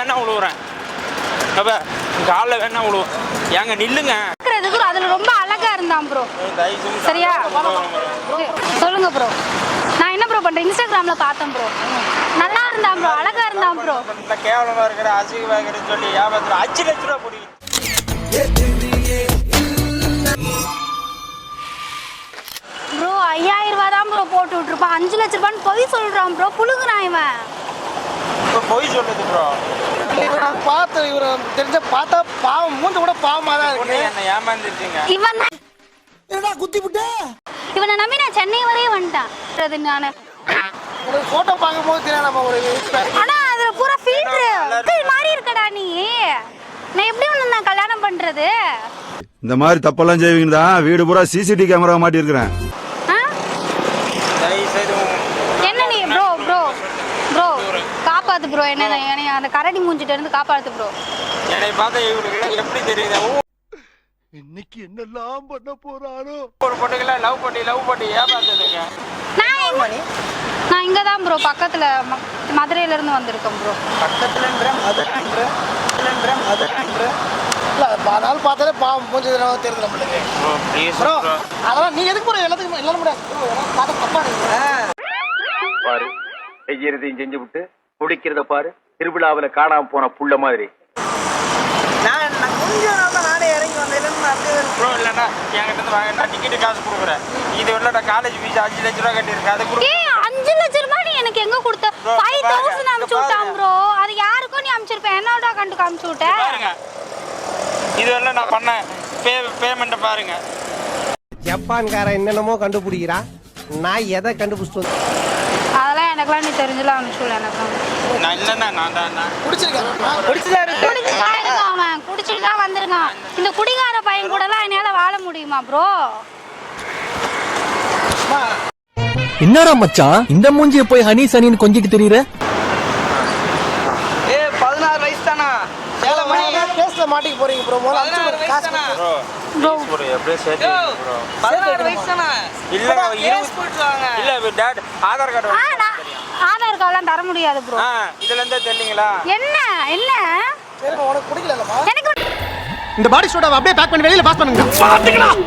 வேணா விழுவுறேன் அப்ப காலில் வேணா விழுவும் ஏங்க நில்லுங்க. பார்க்கறதுக்கு அதுல ரொம்ப அழகா இருந்தான் ப்ரோ சரியா? சொல்லுங்க ப்ரோ நான் என்ன ப்ரோ பண்றேன்? இன்ஸ்டாகிராம்ல பார்த்தேன் ப்ரோ நல்லா இருந்தான் ப்ரோ அழகா இருந்தான் ப்ரோ இந்த கேவலமா இருக்கிற அசிங்கமா இருக்கிறன்னு சொல்லி ஏமாத்துற அஞ்சு லட்ச ரூபா போடுவீங்க ப்ரோ ஐயாயிரம் ரூபா தான் ப்ரோ போட்டு விட்டுருப்பான். அஞ்சு லட்ச ரூபான்னு பொய் சொல்றான் ப்ரோ புழுகுறான் இவன். பொய் சொல்லுது ப்ரோ நான் பார்த்து இவரை தெரிஞ்ச பார்த்தா பாவம் மூஞ்ச கூட பாவமாக தான் பொண்ணு இருக்கு என்ன ஏமாந்துருக்கீங்க இவன் என்னடா குத்தி விட்டு? இவனை நம்பி நான் சென்னை வரையே வந்துட்டேன். அது நானு. ஒரு ஃபோட்டோ பார்க்கும்போது தெரியும் நம்ம ஒரு ஆனா அதுல பூரா ஃபில்டர் மாதிரி இருக்கடா நீ. நான் எப்படி உன்னை நான் கல்யாணம் பண்றது? இந்த மாதிரி தப்பெல்லாம் செய்வீங்க தான் வீடு பூரா சிசிடிவி கேமரா மாட்டியிருக்கிறேன். ஆ? தயவு செய்து உங்க- என்ன நீ ப்ரோ ப்ரோ ப்ரோ காப்பாத்து ப்ரோ என்ன என்னை அந்த கரடி மூஞ்சிட்ட இருந்து காப்பாத்து ப்ரோ என்னை பார்த்தா இவங்களுக்கு எப்படி தெரியுது? இன்னைக்கு என்னெல்லாம் பண்ண போறாரோ ஒரு பொண்ணுங்கள லவ் பண்ணி லவ் பண்ணி ஏமாத்துதுங்க. நான் இங்க தான் ப்ரோ பக்கத்துல மதுரையில இருந்து வந்திருக்கேன் ப்ரோ பக்கத்துலன்ற மதுரன்ற மதுரன்ற மதுரன்ற அதனால பார்த்தாலே பாவம் மூஞ்ச தெரியுது நம்மளுக்கு. ப்ரோ அதெல்லாம் நீ எதுக்கு ப்ரோ எல்லாத்துக்கும் எல்லாரும் முடியாது ப்ரோ எல்லாம் பார்த்தா தப்பா நினைக்கிறேன் பாரு செய்யறதையும் செஞ்சு விட்டு குடிக்கிறத பாரு. திருவிழாவுல காணாம போன புள்ள மாதிரி. நான் கொஞ்சம் நாள் தான் நானே இறங்கி வந்தேன். ப்ரோ இல்லைண்ணா என்கிட்ட இருந்து வாங்க நான் டிக்கெட்டு காசு கொடுக்குறேன் இது இல்லை காலேஜ் ஃபீஸ் அஞ்சு லட்ச ரூபா கட்டியிருக்கேன் அது கொடு ஏய் அஞ்சு லட்ச ரூபாய் நீ எனக்கு எங்க கொடுத்த? ஃபைவ் தௌசண்ட் அனுப்பிச்சு விட்டான். ப்ரோ. அது யாருக்கும் நீ அனுப்பிச்சிருப்ப என்னோட அக்கௌண்ட்டுக்கு அனுப்பிச்சு விட்ட? பாருங்க. இது எல்லாம் நான் பண்ணேன் பே பேமெண்ட்டை பாருங்க. ஜப்பான்காரன் என்னென்னமோ கண்டுபிடிக்கிறான். நான் எதை கண்டுபிடிச்சிட்டு அதெல்லாம் எனக்குலாம் நீ தெரிஞ்சலாம் அனுப்பிச்சு விட எனக்கு நான் இல்லைண்ணா நான் தான் நான். பிடிச்சிருக்கேன் பிடிச்சதா இருக்கு குடிச்சுதான் இருக்கான் அவன். குடிச்சிட்டு தான் வந்திருக்கான் இந்த குடிகார பையன் கூட எல்லாம் என்னால வாழ முடியுமா ப்ரோ என்னடா மச்சான்? இந்த மூஞ்சிய போய் ஹனி சனின்னு கொஞ்சிட்டு தெரியுற? ஏ பதினாறு வயசு தானா ஏழை மணி. கேஸ்ல மாட்டிக்க போறீங்க ப்ரோ முதல்ல பதினாறு விடுங்க, காசு ப்ரோ ப்ளீஸ் ப்ரோ எப்படியே சேர்த்து ப்ரோ பதினாறு வயசு தானா கேஸ் இருபது இல்லை டேட் ஆதார் கார்டு கார்டெலாம் தர முடியாது ப்ரோ இதுல இருந்தே தெரியலீங்களா? என்ன? என்ன? உனக்கு பிடிக்கலல்லப்பா எனக்கு இந்த பாடி சோடாவை அப்படியே பேக் பண்ணி வெளியில பாஸ் பண்ணுங்க. பாத்துக்கலாம்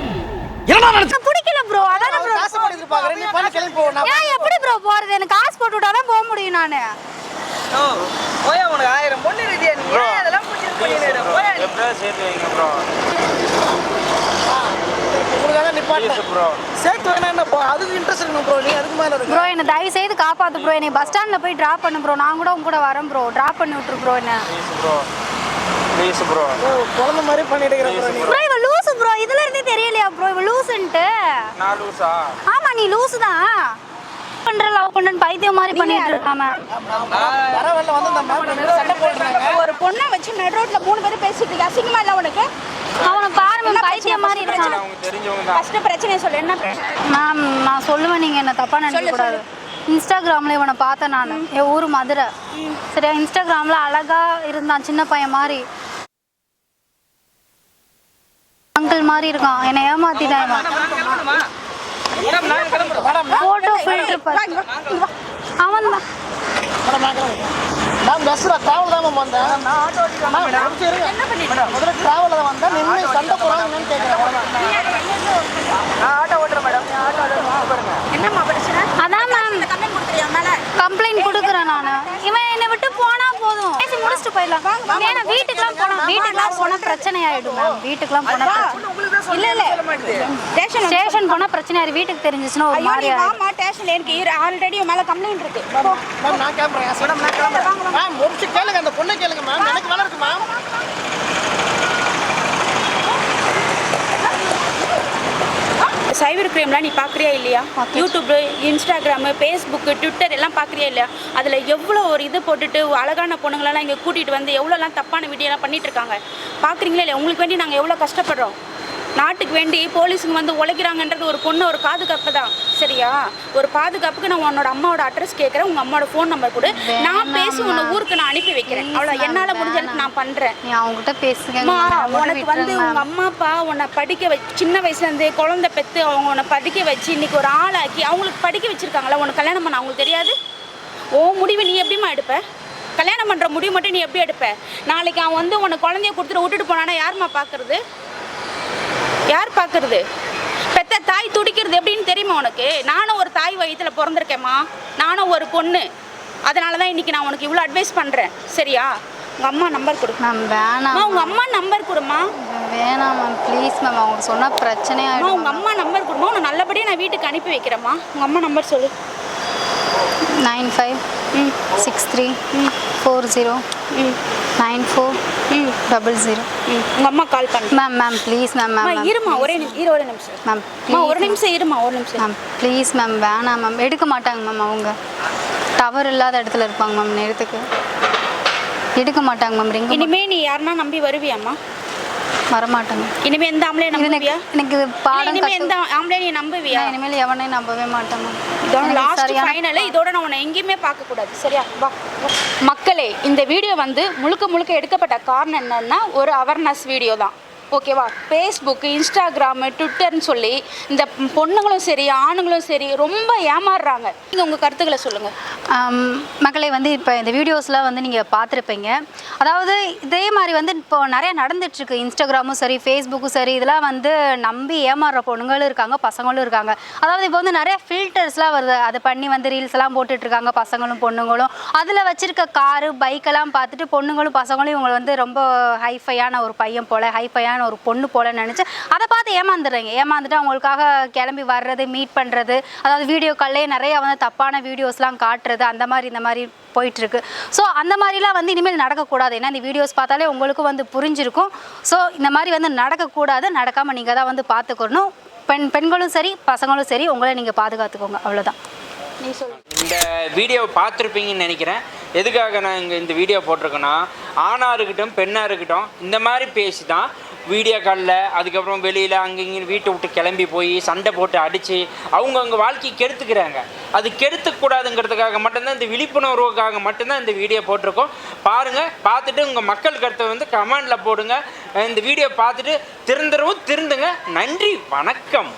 என்னடா நினைச்ச எனக்கு பிடிக்கல ப்ரோ அதான ப்ரோ காசு போட்டு எதிர்பார்க்கறேன். நீ பண்ண கிளம்பி போ நான் ஏன் எப்படி ப்ரோ போறது? எனக்கு காசு போட்டு விட்டா தான் போக முடியும் நானு. ஓ போயா உனக்கு? ஆயிரம் பொண்ணு ரெடியா நீ? அதெல்லாம் பிடிச்சிட்டு ப்ளீஸ் பண்ணிடுற ப்ரோ போயா நீ? எப்படியே சேர்த்து வைங்க ப்ரோ நிப்பாட்டேன் ப்ளீஸ் ப்ரோ சேர்த்து வேணா என்ன போ அதுக்கு இன்ட்ரெஸ்ட் இருக்கணும் ப்ரோ நீ அதுக்கு மேல இருக்கு. ப்ரோ என்ன தயவு செய்து காப்பாத்து ப்ரோ என்னை பஸ் ஸ்டாண்ட்ல போய் டிராப் பண்ணு ப்ரோ நான் கூட உங்க கூட வரேன் ப்ரோ டிராப் பண்ணி விட்டுரு ப்ரோ என்ன. ப்ரோ ப்ளீஸ் ப்ரோ குழந்தை மாதிரி பண்ணிட்டு இருக்கிற ப்ரோ இவ லூசு ப்ரோ இதுல இருந்தே தெரியலையா ப்ரோ இவ லூசுன்ட்டு நான் லூசா ஆமா நீ லூசு தான். பண்ற லவ் பைத்தியம் மாதிரி பண்ணிட்டு இருக்காம. வந்து சண்டை போடுறாங்க ஒரு பொண்ணை வச்சு நடு ரோட்ல மூணு பேரும் பேசிட்டு இருக்க அசிங்கமா இல்ல உனக்கு? அவனை பாருங்க பைத்தியம் மாதிரி இருக்கான். அவங்க தெரிஞ்சவங்க தான். ஃபர்ஸ்ட் பிரச்சனை சொல்லு என்ன பிரச்சனை? மேம் நான் சொல்லுவேன் நீங்க என்ன தப்பா நினைக்க கூடாது. இன்ஸ்டாகிராம்ல இவனை பார்த்தேன் நான். என் ஊர் மதுரை. சரியா? இன்ஸ்டாகிராம்ல அழகா இருந்தான் சின்ன பையன் மாதிரி. அங்கிள் மாதிரி இருக்கான். என்னை ஏமாத்திட்டான் மேடம் நான் கிளம்புறேன் போட்டோ ஃபில்டர் அவன் தான் மேடம் நான் கிளம்புறேன். மேம் பஸ்ல டிராவல் தான் மேம் வந்தேன். நான் ஆட்டோ ஒரு நிமிஷம் இருங்க. என்ன பண்ணிட்டு முதல்ல டிராவல் தான் வந்தேன். நின்று சண்டை போறாங்க என்னன்னு. நான் ஆட்டோ ஓட்டுறேன் மேடம் நான் ஆட்டோ ஓட்டுறேன். பாருங்க. என்னம்மா பிரச்சனை அதான் மேம் கம்ப்ளைண்ட் கொடுத்துறியா மேல? கம்ப்ளைண்ட் கொடுக்குறேன் நான். இவன் என்னை விட்டு போனா போதும். பேசி முடிச்சுட்டு போயிடலாம். ஏன்னா வீட்டுக்குலாம் போனா வீட்டுக்குலாம் போனா பிரச்சனை ஆயிடும் மேம் வீட்டுக்குலாம் போனா இல்ல இல்ல. ஸ்டேஷன் ஸ்டேஷன் போனா பிரச்சனை ஆயிடும் வீட்டுக்கு தெரிஞ்சிச்சுன்னா ஒரு மாதிரி வாமா ஸ்டேஷன்ல எனக்கு ஆல்ரெடி மேல கம்ப்ளைண்ட் இருக்கு. மேம் நான் கிளம்புறேன். மேம் ஒரு கேளுங்க. அந்த பொண்ணை கேளுங்க மேம் எனக்கு வேலை இருக்கு மேம் சைபர் கிரைம்லாம் நீ பார்க்குறியா இல்லையா? யூடியூப் இன்ஸ்டாகிராமு ஃபேஸ்புக்கு ட்விட்டர் எல்லாம் பார்க்குறியா இல்லையா? அதில் எவ்வளோ ஒரு இது போட்டுட்டு அழகான பொண்ணுங்களெல்லாம் இங்கே கூட்டிகிட்டு வந்து எவ்வளோலாம் தப்பான வீடியோலாம் பண்ணிட்டு இருக்காங்க. பார்க்குறீங்களா இல்லையா? உங்களுக்கு வேண்டி நாங்கள் எவ்வளோ கஷ்டப்படுறோம்? நாட்டுக்கு வேண்டி போலீஸுங்க வந்து உழைக்கிறாங்கன்றது ஒரு பொண்ணு ஒரு பாதுகாப்பு தான். சரியா? ஒரு பாதுகாப்புக்கு நான் உன்னோட அம்மாவோட அட்ரஸ் கேட்குறேன் உங்கள் அம்மாவோட ஃபோன் நம்பர் கொடு. நான் பேசி உன்னை ஊருக்கு நான் அனுப்பி வைக்கிறேன். அவ்வளோ என்னால் முடிஞ்ச அளவுக்கு நான் பண்ணுறேன் நீ அவங்ககிட்ட பேசுங்க. அம்மா உனக்கு வந்து உங்க அம்மா அப்பா உன்னை படிக்க வச்சு சின்ன வயசுல இருந்து குழந்தை பெத்து அவங்க உன்னை படிக்க வச்சு இன்னைக்கு ஒரு ஆளாக்கி அவங்களுக்கு படிக்க வச்சிருக்காங்களா உனக்கு கல்யாணம் பண்ண அவங்களுக்கு தெரியாது? ஓ முடிவு நீ எப்படிம்மா எடுப்ப? கல்யாணம் பண்ணுற முடிவு மட்டும் நீ எப்படி எடுப்ப? நாளைக்கு அவன் வந்து உனக்கு குழந்தைய கொடுத்துட்டு விட்டுட்டு போனானா யாரும்மா பார்க்கறது யார் பார்க்கறது? பெத்த தாய் துடிக்கிறது எப்படின்னு தெரியுமா உனக்கு? நானும் ஒரு தாய் வயித்துல பிறந்திருக்கேம்மா. நானும் ஒரு பொண்ணு. அதனால தான் இன்னைக்கு நான் உனக்கு இவ்வளோ அட்வைஸ் பண்ணுறேன் சரியா? உங்கள் அம்மா நம்பர் கொடு. மேம் வேணாம் உங்கள் அம்மா நம்பர் கொடுமா வேணாம் மேம் ப்ளீஸ் மேம் அவங்க சொன்னால் அம்மா பிரச்சனையாயிடும் உங்கள் அம்மா நம்பர் கொடுமா உன்னை நல்லபடியாக நான் வீட்டுக்கு அனுப்பி வைக்கிறேம்மா. உங்கள் அம்மா நம்பர் சொல்லு. நைன் ஃபைவ் ம். சிக்ஸ் த்ரீ ஃபோர் ஜீரோ ம். நைன் ஃபோர் ம். டபுள் ஜீரோ உங்கள் அம்மா கால் பண்ணு ma'am ma'am please ma'am ma'am இருமா ஒரே நிமிஷம் இரு ஒரு நிமிஷம். மேம் ஒரு நிமிஷம் இருமா ஒரு நிமிஷம். மேம் ப்ளீஸ் மேம் வேணாம் மேம் எடுக்க மாட்டாங்க மேம் அவங்க. டவர் இல்லாத இடத்துல இருப்பாங்க மேம் நேரத்துக்கு. எடுக்க மாட்டாங்க மேம் ரிங் இனிமே நீ யாருன்னா நம்பி வருவியாம்மா? வரமாட்டாங்க. இனிமே எந்த ஆம்பளை நம்புவியா? எனக்கு பாடம் இனிமே எந்த ஆம்பளை நீ நம்புவியா? நான் இனிமேல் எவனையும் நம்பவே மாட்டேன் மேம் இதோட லாஸ்ட் ஃபைனல் இதோட நான் உன்னை எங்கேயுமே பார்க்க கூடாது சரியா? வா. மக்களே இந்த வீடியோ வந்து முழுக்க முழுக்க எடுக்கப்பட்ட காரணம் என்னன்னா ஒரு அவேர்னஸ் வீடியோ தான். ஓகேவா ஃபேஸ்புக் இன்ஸ்டாகிராமு ட்விட்டர்னு சொல்லி இந்த பொண்ணுங்களும் சரி ஆணுங்களும் சரி ரொம்ப ஏமாறுறாங்க. நீங்கள் உங்கள் கருத்துக்களை சொல்லுங்கள் மக்களே வந்து இப்போ இந்த வீடியோஸ்லாம் வந்து நீங்கள் பார்த்துருப்பீங்க. அதாவது இதே மாதிரி வந்து இப்போ நிறைய நடந்துட்டுருக்கு. இன்ஸ்டாகிராமும் சரி ஃபேஸ்புக்கும் சரி இதெல்லாம் வந்து நம்பி ஏமாறுற பொண்ணுங்களும் இருக்காங்க பசங்களும் இருக்காங்க. அதாவது இப்போ வந்து நிறைய ஃபில்டர்ஸ்லாம் வருது. அதை பண்ணி வந்து ரீல்ஸ் எல்லாம் பசங்களும் பொண்ணுங்களும். அதில் வச்சுருக்க காரு பைக்கெல்லாம் பார்த்துட்டு பொண்ணுங்களும் பசங்களும் இவங்களை வந்து ரொம்ப ஹைஃபையான ஒரு பையன் போல் ஹைஃபையான ஒரு பொண்ணு போலன்னு நினச்சி அதை பார்த்து ஏமாந்துடுறாங்க. ஏமாந்துட்டு அவங்களுக்காக கிளம்பி வர்றது மீட் பண்ணுறது அதாவது வீடியோ கால்லே நிறைய வந்து தப்பான வீடியோஸ்லாம் காட்டுறது அந்த மாதிரி இந்த மாதிரி போயிட்டுருக்கு. ஸோ அந்த மாதிரிலாம் வந்து இனிமேல் நடக்கக்கூடாது. ஏன்னா இந்த வீடியோஸ் பார்த்தாலே உங்களுக்கும் வந்து புரிஞ்சிருக்கும். ஸோ இந்த மாதிரி வந்து நடக்கக்கூடாது நடக்காமல் நீங்கள் தான் வந்து பார்த்துக்கணும் பெண் பெண்களும் சரி பசங்களும் சரி உங்களை நீங்கள் பாதுகாத்துக்கோங்க. அவ்வளோதான் நீ சொல்லு இந்த வீடியோ பார்த்துருப்பீங்கன்னு நினைக்கிறேன். எதுக்காக நான் இங்கே இந்த வீடியோ போட்டிருக்கேன்னா ஆணாக இருக்கட்டும் பெண்ணாக இருக்கட்டும் இந்த மாதிரி பேசி தான் வீடியோ காலில் அதுக்கப்புறம் வெளியில் அங்கே இங்கே வீட்டை விட்டு கிளம்பி போய் சண்டை போட்டு அடித்து அவங்கவுங்க வாழ்க்கையை கெடுத்துக்கிறாங்க. அது கெடுத்துக்கூடாதுங்கிறதுக்காக மட்டும்தான் இந்த விழிப்புணர்வுக்காக மட்டும்தான் இந்த வீடியோ போட்டிருக்கோம். பாருங்கள் பார்த்துட்டு உங்கள் மக்கள் கருத்தை வந்து கமெண்டில் போடுங்க. இந்த வீடியோ பார்த்துட்டு திருந்தரவும் திருந்துங்க. நன்றி வணக்கம்.